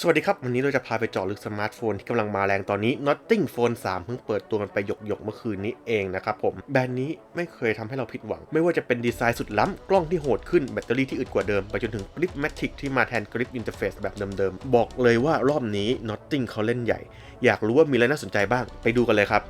สวัสดีครับ วันนี้เราจะพาไปเจาะลึกสมาร์ทโฟนที่กำลังมาแรงตอนนี้ Notting Phone 3 เพิ่งเปิดตัวมันไปหยกหยกเมื่อคืนนี้เองนะครับผม แบรนด์นี้ไม่เคยทำให้เราผิดหวัง ไม่ว่าจะเป็นดีไซน์สุดล้ำ กล้องที่โหดขึ้น แบตเตอรี่ที่อึดกว่าเดิม ไปจนถึงกริปแมทริกที่มาแทนกริปอินเทอร์เฟซแบบเดิมๆ บอกเลยว่ารอบนี้ Notting เขาเล่นใหญ่ อยากรู้ว่ามีอะไรน่าสนใจบ้าง ไปดูกันเลยครับ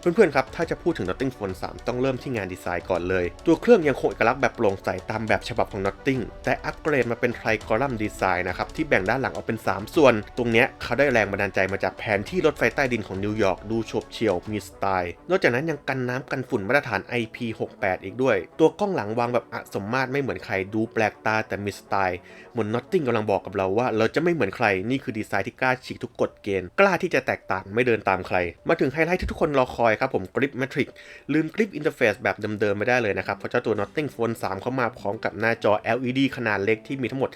เพื่อนๆครับ ถ้าจะพูดถึง Notting Phone 3 ต้องเริ่มที่งานดีไซน์ก่อนเลย ตัวเครื่องยังคงเอกลักษณ์แบบโปร่งใสตามแบบฉบับของ Notting แต่อัปเกรดมาเป็นไทรกอลัมดีไซน์นะครับ ที่แบ่งด้านหลังออกเป็น 3 ส่วน ตรงเนี้ยเขาได้แรงบันดาลใจมาจากแผนที่รถไฟใต้ดินของนิวยอร์กดูโฉบเฉี่ยวมีสไตล์ นอกจากนั้นยังกันน้ำกันฝุ่นมาตรฐาน IP68 อีกด้วย ตัวกล้องหลังวางแบบอสมมาตรไม่เหมือนใครดูแปลกตาแต่มีสไตล์เหมือน Notting กำลังบอกกับเราว่า เราจะไม่เหมือนใครนี่คือดีไซน์ที่กล้าฉีกทุกกฎเกณฑ์กล้าที่จะแตกต่างไม่เดินตามใคร มาถึงไฮไลท์ที่ทุกคนรอคอยครับผมกริปแมทริกลืมกริปอินเทอร์เฟซแบบเดิมๆไม่ได้เลยนะครับ เพราะเจ้าตัว Notting Phone 3 เข้ามาพร้อมกับหน้าจอ LED ขนาดเล็กที่มีทั้งหมด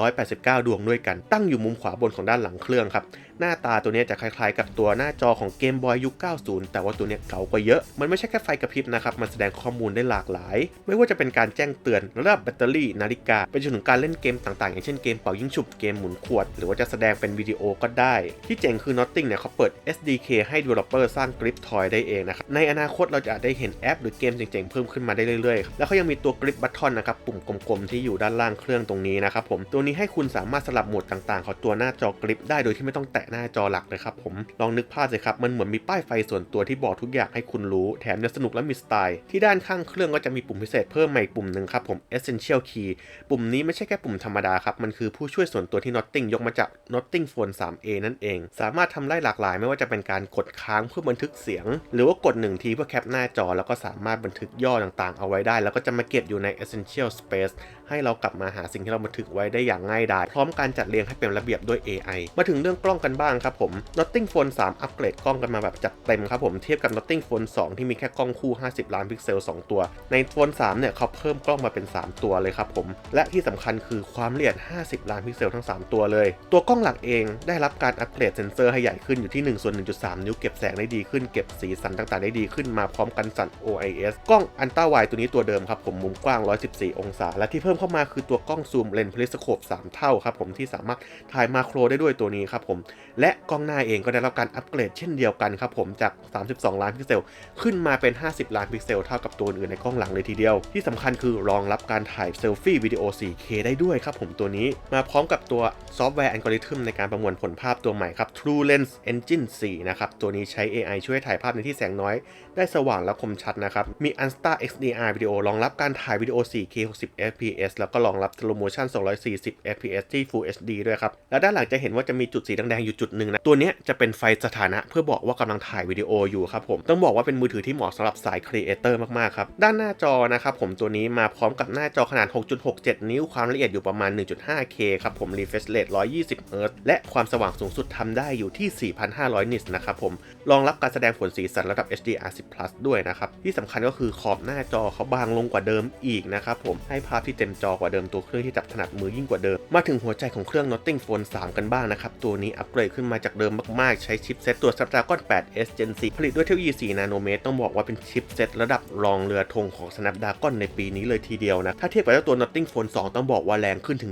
489 ดวงด้วยกัน ตั้งอยู่มุมขวาบนของด้านหลังเครื่องครับหน้าตาตัวนี้จะคล้ายๆ กับตัวหน้าจอของเกมบอยยุค 90 แต่ว่าตัวนี้เก่ากว่าเยอะ มันไม่ใช่แค่ไฟกระพริบนะครับมันแสดงข้อมูลได้หลากหลาย ไม่ว่าจะเป็นการแจ้งเตือนระดับแบตเตอรี่นาฬิกาไปจนถึงการเล่นเกมต่างๆ อย่างเช่นเกมเป่ายิงฉุบเกมหมุนขวด หรือว่าจะแสดงเป็นวิดีโอก็ได้ ที่เจ๋งคือ Notting เนี่ยเขาเปิด SDK ให้ developer สร้างกริปทอยได้เองนะครับในอนาคตเราจะอาจได้เห็นแอป หรือเกมเจ๋งๆเพิ่มขึ้นมาได้เรื่อยๆ แล้วเขายังมีตัวกริปบัตทอนนะครับปุ่มกลมๆที่อยู่ด้านล่างเครื่องตรงนี้นะครับผมตัวนี้ให้คุณสามารถสลับโหมดต่างๆ ของตัวหน้าจอกริปได้โดยที่ไม่ต้องแตะหน้าจอหลักเลยครับผมลองนึกภาพสิครับมันเหมือนมีป้ายไฟส่วนตัวที่บอกทุกอย่างให้คุณรู้แถมยังสนุกและมีสไตล์ที่ด้านข้างเครื่องก็จะมีปุ่มพิเศษเพิ่มมาอีกปุ่มหนึ่งครับผม Essential Key ปุ่มนี้ไม่ใช่แค่ปุ่มธรรมดาครับ มันคือผู้ช่วยส่วนตัวที่ Notting ยกมาจาก Notting Phone 3a นั่นเอง สามารถทำได้หลากหลายไม่ว่าจะเป็นการกดค้างเพื่อบันทึกเสียง หรือว่ากดหนึ่งทีเพื่อแคปหน้าจอแล้วก็สามารถบันทึกย่อต่างๆ เอาไว้ได้ แล้วก็จะมาเก็บอยู่ใน Essential Space ให้เรากลับมาหาสิ่งที่เราบันทึกไว้ได้อย่างง่ายดายพร้อมการจัดเรียงให้เป็นระเบียบด้วย AI มาถึงเรื่องกล้องกันบ้างครับผม Notting Phone 3 อัปเกรดกล้องกันมาแบบจัดเต็มครับผม เทียบกับ Notting Phone 2 ที่มีแค่กล้องคู่ 50 ล้านพิกเซล 2 ตัว ใน Phone 3 เนี่ยเขาเพิ่มกล้องมาเป็น 3 ตัวเลยครับผม และที่สำคัญคือความละเอียด 50 ล้านพิกเซลทั้ง 3 ตัวเลย ตัวกล้องหลักเองได้รับการอัปเกรดเซนเซอร์ให้ใหญ่ขึ้นอยู่ที่1ส่วน1.3 นิ้วเก็บแสงได้ดีขึ้นเก็บสีสันต่างๆได้ดีขึ้นมาพร้อมกันสั่น OIS กล้องอันต้าไวตัวนี้ตัวเดิมครับผมมุมกว้าง 114 องศา และที่เพิ่มเข้ามาคือตัวกล้องซูมเลนส์พลิสโคป3 เท่าครับผมที่สามารถถ่ายมาโครได้ด้วยตัวนี้ครับผมและกล้องหน้าเองก็ได้รับการอัปเกรดเช่นเดียวกันครับผมจาก 32 ล้านพิกเซล ขึ้นมาเป็น 50 ล้านพิกเซลเท่ากับตัวอื่นในกล้องหลังเลยทีเดียว ที่สำคัญคือรองรับการถ่ายเซลฟี่วิดีโอ 4K ได้ด้วยครับผมตัวนี้ มาพร้อมกับตัวซอฟต์แวร์อัลกอริทึมในการประมวลผลภาพตัวใหม่ครับ True Lens Engine 4 นะครับ ตัวนี้ใช้ AI ช่วยถ่ายภาพในที่แสงน้อย ได้สว่างและคมชัดนะครับ มี Unsta XDR วิดีโอรองรับการถ่ายวิดีโอ 4K 60 fps แล้วก็รองรับ slow motion 240 fps ที่ Full HD ด้วยครับแล้วด้านหลังจะเห็นว่าจะมีจุดสีแดงๆอยู่จุดหนึ่งนะตัวนี้จะเป็นไฟสถานะเพื่อบอกว่ากำลังถ่ายวิดีโออยู่ครับผมต้องบอกว่าเป็นมือถือที่เหมาะสำหรับสายครีเอเตอร์มากๆครับด้านหน้าจอนะครับผมตัวนี้มาพร้อมกับหน้าจอขนาด 6.67 นิ้วความละเอียดอยู่ประมาณ 1.5K ครับผม refresh rate 120 Hz และความสว่างสูงสุดทำได้อยู่ที่ 4,500 นิตนะครับผมรองรับการแสดงผลสีสันระดับ HDR10 Plus ด้วยนะครับที่สำคัญก็คือขอบหน้าจอเขาบางลงกว่าเดิมอีกนะครับผมให้ภาพที่เต็มจอกว่าเดิมตัวเครื่องที่จับถนัดมือยิ่งกว่าเดิมมาถึงหัวใจของเครื่อง Notting Phone 3 กันบ้างนะครับตัวนี้อัปเกรดขึ้นมาจากเดิมมากๆ ใช้ชิปเซตตัว Snapdragon 8 S Gen 4ผลิตด้วยเทคโนโลยี 4 นาโนเมตร ต้องบอกว่าเป็นชิปเซตระดับรองเรือธงของ Snapdragon ในปีนี้เลยทีเดียวนะ ถ้าเทียบกับตัว Notting Phone 2 ต้องบอกว่าแรงขึ้นถึง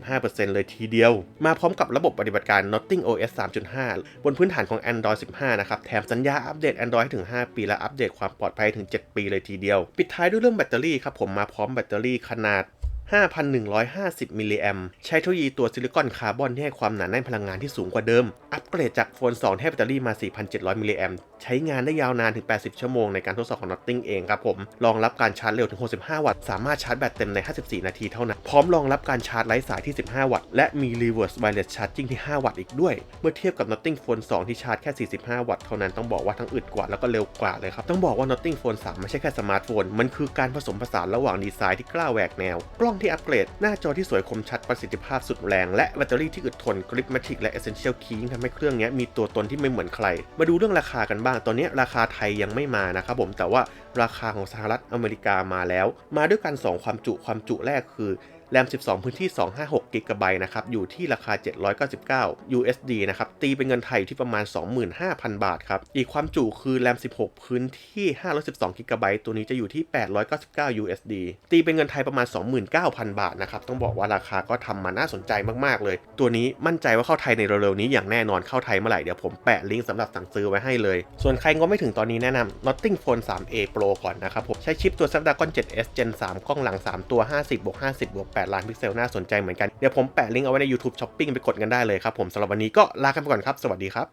125%เลยทีเดียว มาพร้อมกับระบบปฏิบัติการ Notting OS 3.5 บนพื้นฐานของ Android 15 นะครับ แถมสัญญาอัปเดต Android ถึง 5 ปีและอัปเดตความปลอดภัยถึง 7 ปีเลยทีเดียว ปิดท้ายด้วยเรื่องแบตเตอรี่ครับผมมาพร้อมแบตเตอรี่ขนาด 5,150 มิลลิแอมใช้เทคโนโลยีตัวซิลิคอนคาร์บอนที่ให้ความหนาแน่นพลังงานที่สูงกว่าเดิม อัปเกรดจากโฟน 2 แท่แบตเตอรี่มา 4,700 มิลลิแอมใช้งานได้ยาวนานถึง 80 ชั่วโมงในการทดสอบของ Notting เองครับผม รองรับการชาร์จเร็วถึง 65 วัตต์ สามารถชาร์จแบตเต็มใน 54 นาทีเท่านั้น พร้อมรองรับการชาร์จไร้สายที่ 15 วัตต์ และมี reverse wireless charging ที่ 5 วัตต์อีกด้วย เมื่อเทียบกับ Notting Phone 2 ที่ชาร์จแค่ 45 วัตต์เท่านั้นต้องบอกว่าทั้งอึดกว่าแล้วก็เร็วกว่าเลยครับ ต้องบอกว่า Notting Phone 3 ไม่ใช่แค่สมาร์ทโฟน มันคือการผสมผสานระหว่างดีไซน์ที่กล้าแหวกแนว กล้องที่อัปเกรด หน้าจอที่สวยคมชัดประสิทธิภาพสุดแรง และแบตเตอรี่ที่อึดทนกริปแมทริกและ Essential Key ยิ่งทำให้เครื่องนี้มีตัวตนที่ไม่เหมือนใคร มาดูเรื่องราคากันบ้างตอนนี้ราคาไทยยังไม่มานะครับผมแต่ว่าราคาของสหรัฐอเมริกามาแล้ว มาด้วยกัน 2 ความจุความจุแรกคือแรม 12 พื้นที่ 256 g b นะครับ อยู่ที่ราคา 799 USD นะครับ ตีเป็นเงินไทยอยู่ที่ประมาณ 25,000 บาทครับ อีกความจุคือแรม 16 พื้นที่ 512 g b ตัวนี้จะอยู่ที่ 899 USD ตีเป็นเงินไทยประมาณ 29,000 บาทนะครับ ต้องบอกว่าราคาก็ทำมาน่าสนใจมาก ๆ เลย ตัวนี้มั่นใจว่าเข้าไทยในเร็ว ๆ นี้อย่างแน่นอนเข้าไทยเมื่อไหร่ เดี๋ยวผมแปะลิงก์สำหรับสั่งซื้อไว้ให้เลย ส่วนใครงบไม่ถึงตอนนี้แนะนำ Notting Phone 3a Pro ก่อนนะครับผมใช้ชิปตัว Snapdragon 7s Gen 3 กล้องหลัง 3 ตัว 50บวก50บวก8ล้านพิกเซลน่าสนใจเหมือนกัน เดี๋ยวผมแปะลิงก์เอาไว้ใน YouTube Shopping ไปกดกันได้เลยครับผมสำหรับวันนี้ก็ลากันไปก่อนครับ สวัสดีครับ